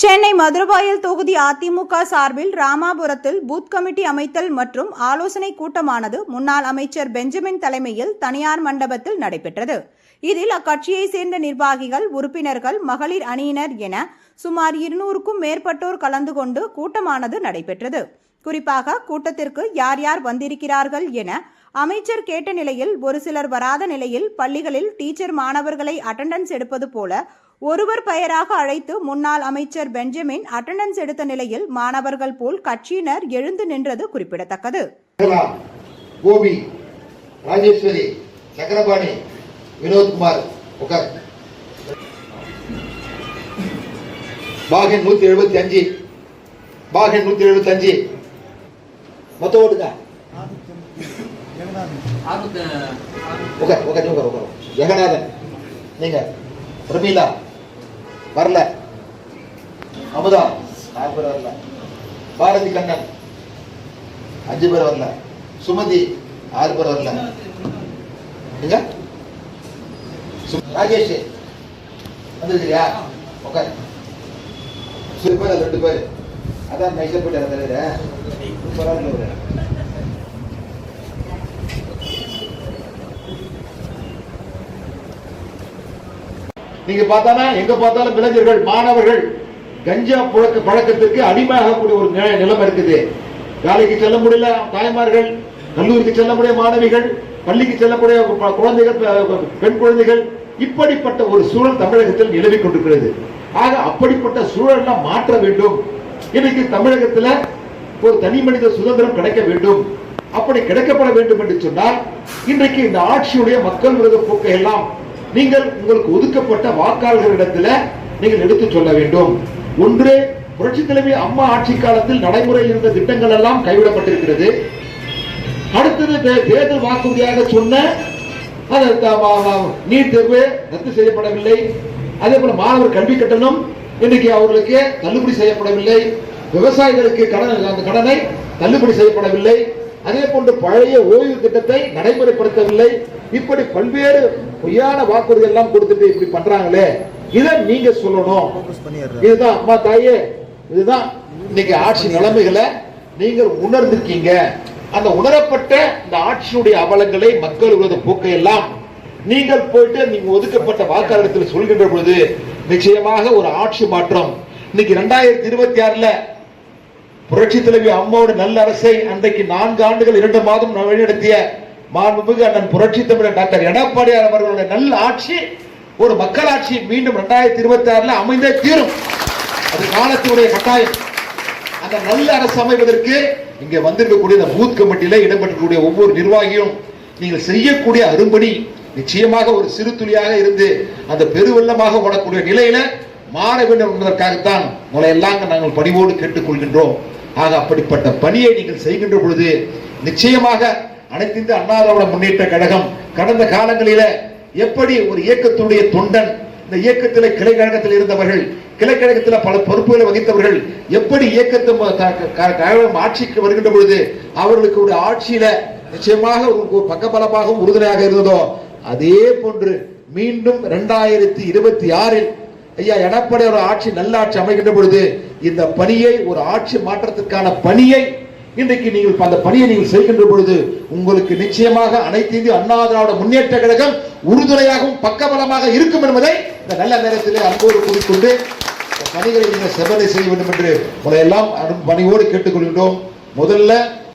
சென்னை மதுரவாயல் தொகுதி அதிமுக சார்பில் ராமாபுரத்தில் booth committee அமைத்தல் மற்றும் ஆலோசனை கூட்டமானது முன்னாள் அமைச்சர் பெஞ்சமின் தலைமையில் தனியார் மண்டபத்தில் நடைபெற்றது. இதில் அக்கட்சியை சேர்ந்த நிர்வாகிகள் உறுப்பினர்கள் மகளிர் அணியினர் என சுமார் இருநூறுக்கும் மேற்பட்டோர் கலந்து கொண்டு கூட்டமானது நடைபெற்றது. குறிப்பாக கூட்டத்திற்கு யார் யார் வந்திருக்கிறார்கள் என அமைச்சர் கேட்ட நிலையில் ஒரு சிலர் வராத நிலையில் பள்ளிகளில் டீச்சர் மாணவர்களை அட்டண்டன்ஸ் எடுப்பது போல ஒருவர் பெயராக அழைத்து முன்னாள் அமைச்சர் பெஞ்சமின் அட்டெண்டன்ஸ் எடுத்த நிலையில் மாணவர்கள் போல் கட்சியினர் எழுந்து நின்றது குறிப்பிடத்தக்கது. கோபி ராஜேஸ்வரி சக்கரபாணி வினோத்குமார் பாகன் நூத்தி எழுபத்தி அஞ்சு. பாகன் நூத்தி எழுபத்தி அஞ்சு. மொத்த ஓட்டுங்க. உட்கார் உட்கார் நீ உட்கார் உட்கார் ஜெகநாதன். நீங்க. பிரபீலா வரல. அமுதா. நாலு பேர் வரல. பாரதி கண்ணன். அஞ்சு பேர் வரல. சுமதி. ஆறு பேர் வரல. எங்க ராஜேஷ். வந்துருக்கியா உட்கார் சிறு பேர் ரெண்டு பேர். அதான் நைசர் போயிட்டார் தலைவர் பரவாயில்ல நீங்க பார்த்தானா? எங்க பார்த்தாலும் இளைஞர்கள் மாணவர்கள் கஞ்சா புழக்க பழக்கத்திற்கு அடிமையாகக்கூடிய ஒரு நிலை- நிலைமை இருக்குது. வேலைக்கு செல்ல முடியல தாய்மார்கள் கல்லூரிக்கு செல்ல முடிய மாணவிகள் பள்ளிக்கு செல்லக்கூடிய குழந்தைகள் பெண் குழந்தைகள் இப்படிப்பட்ட ஒரு சூழல் தமிழகத்தில் நிலவி கொண்டிருக்கிறது. ஆக அப்படிப்பட்ட சூழல்லாம் மாற்ற வேண்டும். இன்னைக்கு தமிழகத்துல ஒரு தனி மனித சுதந்திரம் கிடைக்க வேண்டும். அப்படி கிடைக்கப்பட வேண்டும் என்று சொன்னால் இன்றைக்கு இந்த ஆட்சியுடைய மக்கள் விரோத போக்கை எல்லாம் நீங்கள் உங்களுக்கு ஒதுக்கப்பட்ட வாக்காளர்களிடத்துல நீங்கள் எடுத்து சொல்ல வேண்டும். ஒன்று புரட்சி தலைமை அம்மா ஆட்சி காலத்தில் நடைமுறையில் இருந்த திட்டங்கள் எல்லாம் கைவிடப்பட்டிருக்கிறது. அடுத்தது தேர்தல் வாக்குறுதியாக சொன்ன நீட் தேர்வு ரத்து செய்யப்படவில்லை. அதே போல மாணவர் கல்வி கட்டணம் இன்னைக்கு அவர்களுக்கு தள்ளுபடி செய்யப்படவில்லை. விவசாயிகளுக்கு கடன் அந்த கடனை தள்ளுபடி செய்யப்படவில்லை. அதே போன்று பழைய ஓய்வு திட்டத்தை நடைமுறைப்படுத்தவில்லை. இப்படி பல்வேறு பொய்யான வாக்குறுதி எல்லாம் கொடுத்துட்டு இப்படி பண்றாங்களே இதை நீங்க சொல்லணும். இதுதான் அம்மா தாயே இதுதான் இன்னைக்கு ஆட்சி நிலைமைகளை நீங்கள் உணர்ந்திருக்கீங்க. அந்த உணரப்பட்ட இந்த ஆட்சியினுடைய அவலங்களை மக்கள் விரோத போக்கை எல்லாம் நீங்கள் போயிட்டு நீங்க ஒதுக்கப்பட்ட வாக்காளர்கள் சொல்கின்ற பொழுது நிச்சயமாக ஒரு ஆட்சி மாற்றம். இன்னைக்கு ரெண்டாயிரத்தி இருபத்தி ஆறுல புரட்சி தலைவி அம்மாவோட நல்ல அரசை அன்றைக்கு நான்கு ஆண்டுகள் இரண்டு மாதம் வழிநடத்திய மாண்புமிகு அண்ணன் புரட்சி தமிழர் டாக்டர் எடப்பாடியார் அவர்களுடைய நல்ல ஆட்சி ஒரு மக்களாட்சி மீண்டும் ரெண்டாயிரத்தி இருபத்தி ஆறுல அமைந்தே தீரும். அது காலத்தினுடைய கட்டாயம். அந்த நல்ல அரசு அமைவதற்கு இங்க வந்திருக்கக்கூடிய இந்த பூத் கமிட்டியில இடம்பெற்றக்கூடிய ஒவ்வொரு நிர்வாகியும் நீங்கள் செய்யக்கூடிய அரும்பணி நிச்சயமாக ஒரு சிறு துளியாக இருந்து அந்த பெருவெள்ளமாக ஓடக்கூடிய நிலையில மாற வேண்டும் என்பதற்காகத்தான் உங்களை எல்லாம் நாங்கள் பணிவோடு கேட்டுக்கொள்கின்றோம். ஆக அப்படிப்பட்ட பணியை நீங்கள் செய்கின்ற பொழுது நிச்சயமாக அனைத்து இந்திய அண்ணா திராவிட முன்னேற்ற கழகம் கடந்த காலங்களில எப்படி ஒரு இயக்கத்துடைய தொண்டன் இந்த இயக்கத்தில் கிளை கழகத்தில் இருந்தவர்கள் கிளைக்கழகத்தில் பல பொறுப்புகளை வகித்தவர்கள் எப்படி இயக்கத்தை க- கழகம் ஆட்சிக்கு வருகின்ற பொழுது அவர்களுக்கு ஒரு ஆட்சியில நிச்சயமாக ஒரு ஒரு பக்கபலமாகவும் உறுதுணையாக இருந்ததோ அதே போன்று மீண்டும் இரண்டாயிரத்தி இருபத்தி ஆறில் ஐயா எடப்பாடி ஒரு ஆட்சி நல்ல ஆட்சி அமைகின்ற பொழுது இந்த பணியை ஒரு ஆட்சி மாற்றத்திற்கான பணியை இன்றைக்கு நீங்கள் அந்த பணியை நீங்கள் செய்கின்ற பொழுது உங்களுக்கு நிச்சயமாக அனைத்து இந்திய அண்ணா திராவிட முன்னேற்ற கழகம் உறுதுணையாகவும் பக்கபலமாக இருக்கும் என்பதை இந்த நல்ல நேரத்திலே அன்போடு கூறிக்கொண்டு பணிகளை நீங்கள் செவ்வனை செய்ய வேண்டும் என்று உங்களை எல்லாம் பணியோடு கேட்டுக்கொள்கின்றோம். முதல்ல